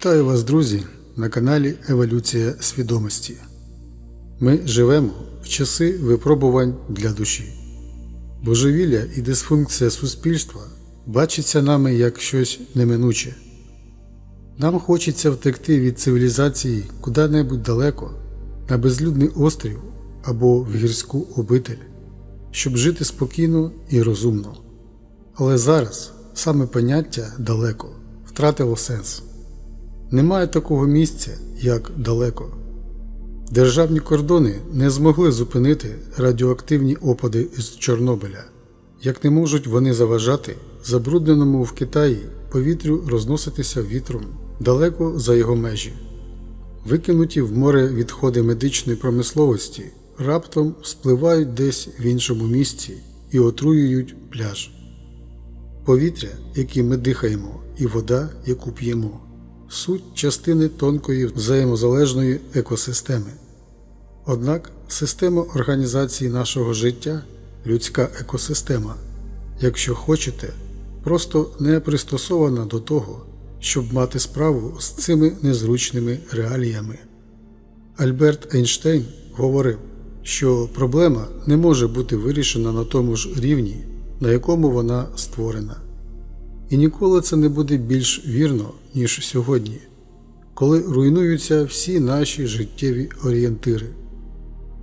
Вітаю вас, друзі, на каналі Еволюція свідомості. Ми живемо в часи випробувань для душі. Божевілля і дисфункція суспільства бачиться нами як щось неминуче. Нам хочеться втекти від цивілізації куди-небудь далеко, на безлюдний острів або в гірську обитель, щоб жити спокійно і розумно. Але зараз саме поняття далеко втратило сенс. Немає такого місця, як далеко. Державні кордони не змогли зупинити радіоактивні опади із Чорнобиля, як не можуть вони заважати забрудненому в Китаї повітрю розноситися вітром далеко за його межі. Викинуті в море відходи медичної промисловості раптом спливають десь в іншому місці і отруюють пляж. Повітря, яким ми дихаємо, і вода, яку п'ємо, суть частини тонкої взаємозалежної екосистеми. Однак система організації нашого життя людська екосистема, якщо хочете, просто не пристосована до того, щоб мати справу з цими незручними реаліями. Альберт Ейнштейн говорив, що проблема не може бути вирішена на тому ж рівні, на якому вона створена. І ніколи це не буде більш вірно, ніж сьогодні, коли руйнуються всі наші життєві орієнтири.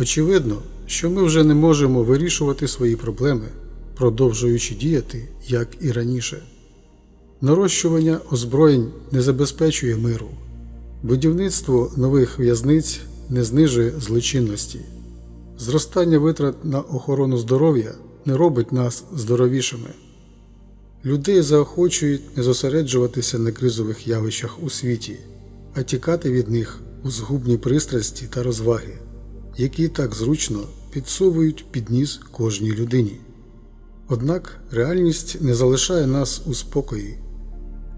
Очевидно, що ми вже не можемо вирішувати свої проблеми, продовжуючи діяти, як і раніше. Нарощування озброєнь не забезпечує миру, будівництво нових в'язниць не знижує злочинності, зростання витрат на охорону здоров'я не робить нас здоровішими. Людей заохочують не зосереджуватися на кризових явищах у світі, а тікати від них у згубні пристрасті та розваги, які так зручно підсовують під ніс кожній людині. Однак реальність не залишає нас у спокої.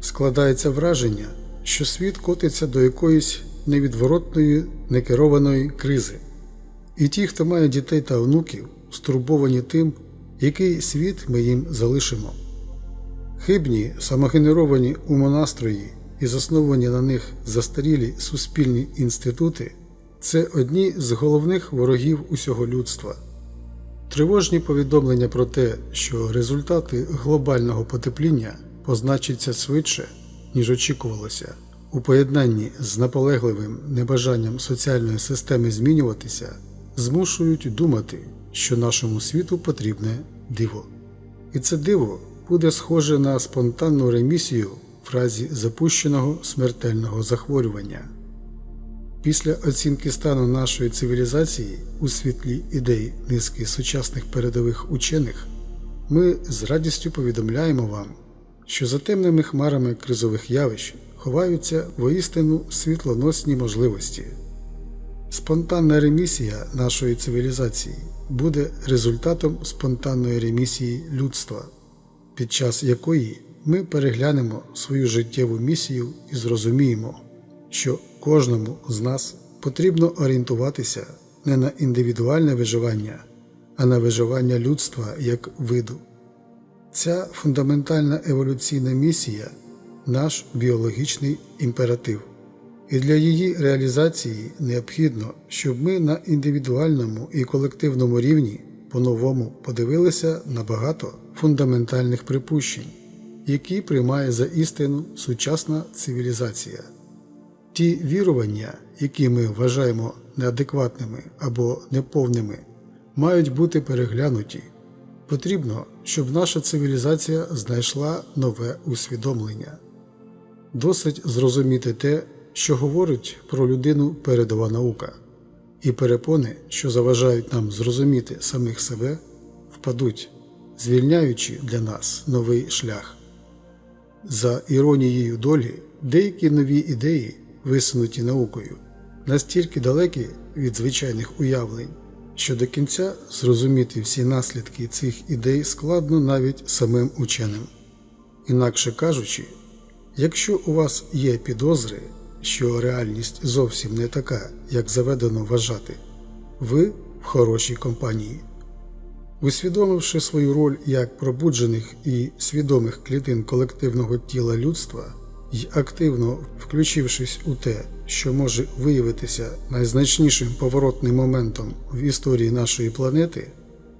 Складається враження, що світ котиться до якоїсь невідворотної некерованої кризи, і ті, хто має дітей та онуків, стурбовані тим, який світ ми їм залишимо. Хибні, самогенеровані умонастрої і засновані на них застарілі суспільні інститути це одні з головних ворогів усього людства. Тривожні повідомлення про те, що результати глобального потепління позначаться швидше, ніж очікувалося, у поєднанні з наполегливим небажанням соціальної системи змінюватися, змушують думати, що нашому світу потрібне диво. І це диво буде схоже на спонтанну ремісію в разі запущеного смертельного захворювання. Після оцінки стану нашої цивілізації у світлі ідей низки сучасних передових учених, ми з радістю повідомляємо вам, що за темними хмарами кризових явищ ховаються воістину світлоносні можливості. Спонтанна ремісія нашої цивілізації буде результатом спонтанної ремісії людства під час якої ми переглянемо свою життєву місію і зрозуміємо, що кожному з нас потрібно орієнтуватися не на індивідуальне виживання, а на виживання людства як виду. Ця фундаментальна еволюційна місія наш біологічний імператив, і для її реалізації необхідно, щоб ми на індивідуальному і колективному рівні по-новому подивилися на багато фундаментальних припущень, які приймає за істину сучасна цивілізація. Ті вірування, які ми вважаємо неадекватними або неповними, мають бути переглянуті. Потрібно, щоб наша цивілізація знайшла нове усвідомлення. Досить зрозуміти те, що говорить про людину передова наука, і перепони, що заважають нам зрозуміти самих себе, впадуть звільняючи для нас новий шлях. За іронією долі, деякі нові ідеї, висунуті наукою, настільки далекі від звичайних уявлень, що до кінця зрозуміти всі наслідки цих ідей складно навіть самим ученим. Інакше кажучи, якщо у вас є підозри, що реальність зовсім не така, як заведено вважати, ви в хорошій компанії. Усвідомивши свою роль як пробуджених і свідомих клітин колективного тіла людства, і активно включившись у те, що може виявитися найзначнішим поворотним моментом в історії нашої планети,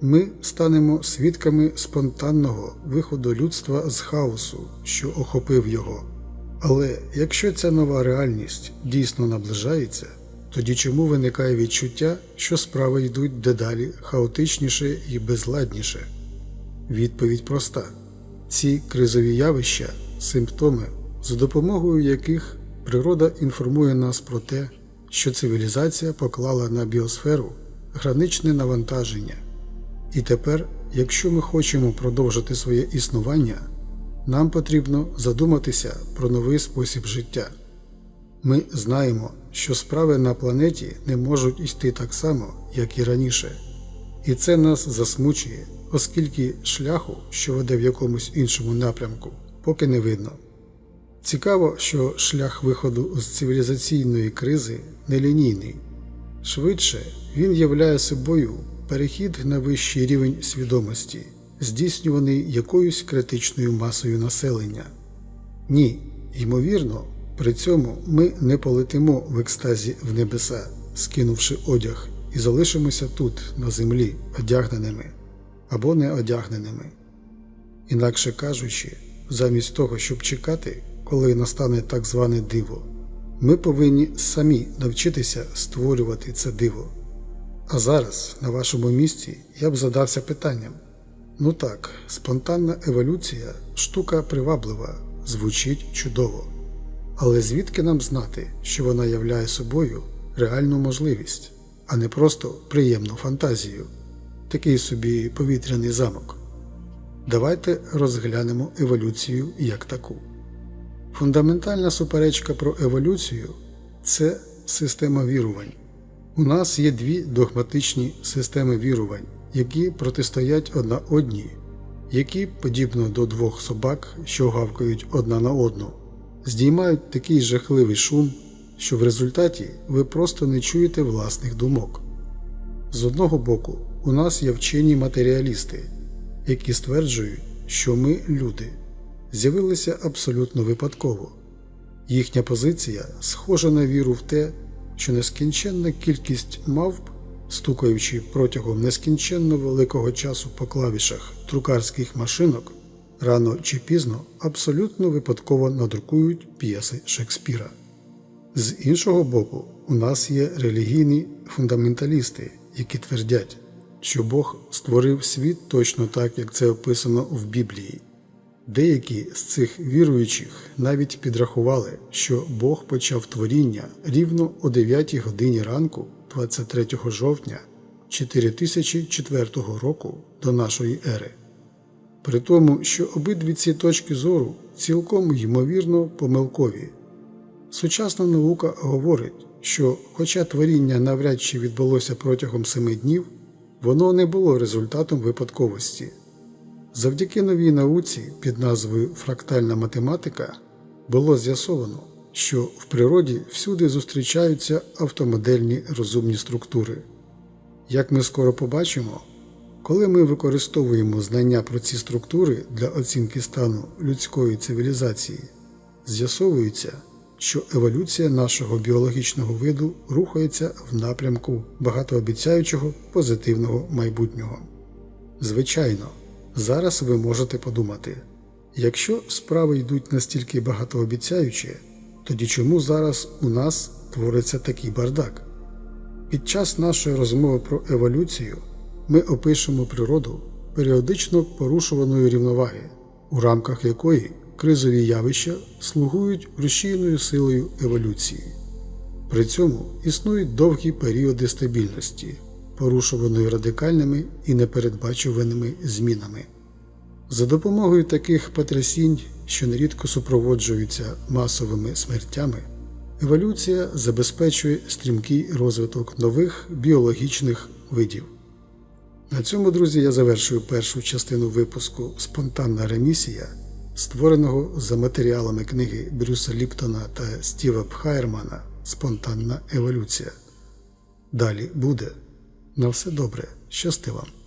ми станемо свідками спонтанного виходу людства з хаосу, що охопив його. Але якщо ця нова реальність дійсно наближається, тоді чому виникає відчуття, що справи йдуть дедалі хаотичніше і безладніше? Відповідь проста: ці кризові явища симптоми, за допомогою яких природа інформує нас про те, що цивілізація поклала на біосферу граничне навантаження. І тепер, якщо ми хочемо продовжити своє існування, нам потрібно задуматися про новий спосіб життя. Ми знаємо, що справи на планеті не можуть йти так само, як і раніше, і це нас засмучує, оскільки шляху, що веде в якомусь іншому напрямку, поки не видно. Цікаво, що шлях виходу з цивілізаційної кризи нелінійний. Швидше він являє собою перехід на вищий рівень свідомості, здійснюваний якоюсь критичною масою населення. Ні, ймовірно, при цьому ми не полетимо в екстазі в небеса, скинувши одяг, і залишимося тут, на землі, одягненими або не одягненими. Інакше кажучи, замість того, щоб чекати, коли настане так зване диво, ми повинні самі навчитися створювати це диво. А зараз, на вашому місці, я б задався питанням: ну так, спонтанна еволюція штука приваблива, звучить чудово. Але звідки нам знати, що вона являє собою реальну можливість, а не просто приємну фантазію, такий собі повітряний замок? Давайте розглянемо еволюцію як таку. Фундаментальна суперечка про еволюцію це система вірувань. У нас є дві догматичні системи вірувань, які протистоять одна одній, які, подібно до двох собак, що гавкають одна на одну, здіймають такий жахливий шум, що в результаті ви просто не чуєте власних думок. З одного боку, у нас є вчені матеріалісти, які стверджують, що ми люди, з'явилися абсолютно випадково. Їхня позиція схожа на віру в те, що нескінченна кількість мавп, стукаючи протягом нескінченно великого часу по клавішах друкарських машинок, рано чи пізно абсолютно випадково надрукують п'єси Шекспіра. З іншого боку, у нас є релігійні фундаменталісти, які твердять, що Бог створив світ точно так, як це описано в Біблії. Деякі з цих віруючих навіть підрахували, що Бог почав творіння рівно о 9 годині ранку, 23 жовтня 4004 року до нашої ери. При тому, що обидві ці точки зору цілком ймовірно помилкові. Сучасна наука говорить, що, хоча творіння навряд чи відбулося протягом семи днів, воно не було результатом випадковості. Завдяки новій науці під назвою фрактальна математика було з'ясовано, що в природі всюди зустрічаються автомодельні розумні структури. Як ми скоро побачимо, коли ми використовуємо знання про ці структури для оцінки стану людської цивілізації, з'ясовується, що еволюція нашого біологічного виду рухається в напрямку багатообіцяючого позитивного майбутнього. Звичайно, зараз ви можете подумати, якщо справи йдуть настільки багатообіцяюче, тоді чому зараз у нас твориться такий бардак? Під час нашої розмови про еволюцію ми опишемо природу періодично порушуваною рівноваги, у рамках якої кризові явища слугують рушійною силою еволюції. При цьому існують довгі періоди стабільності, порушуваної радикальними і непередбачуваними змінами. За допомогою таких потрясінь, що нерідко супроводжуються масовими смертями, еволюція забезпечує стрімкий розвиток нових біологічних видів. На цьому, друзі, я завершую першу частину випуску Спонтанна ремісія, створеного за матеріалами книги Брюса Ліптона та Стіва Пхайермана Спонтанна еволюція. Далі буде. На все добре, щасти вам!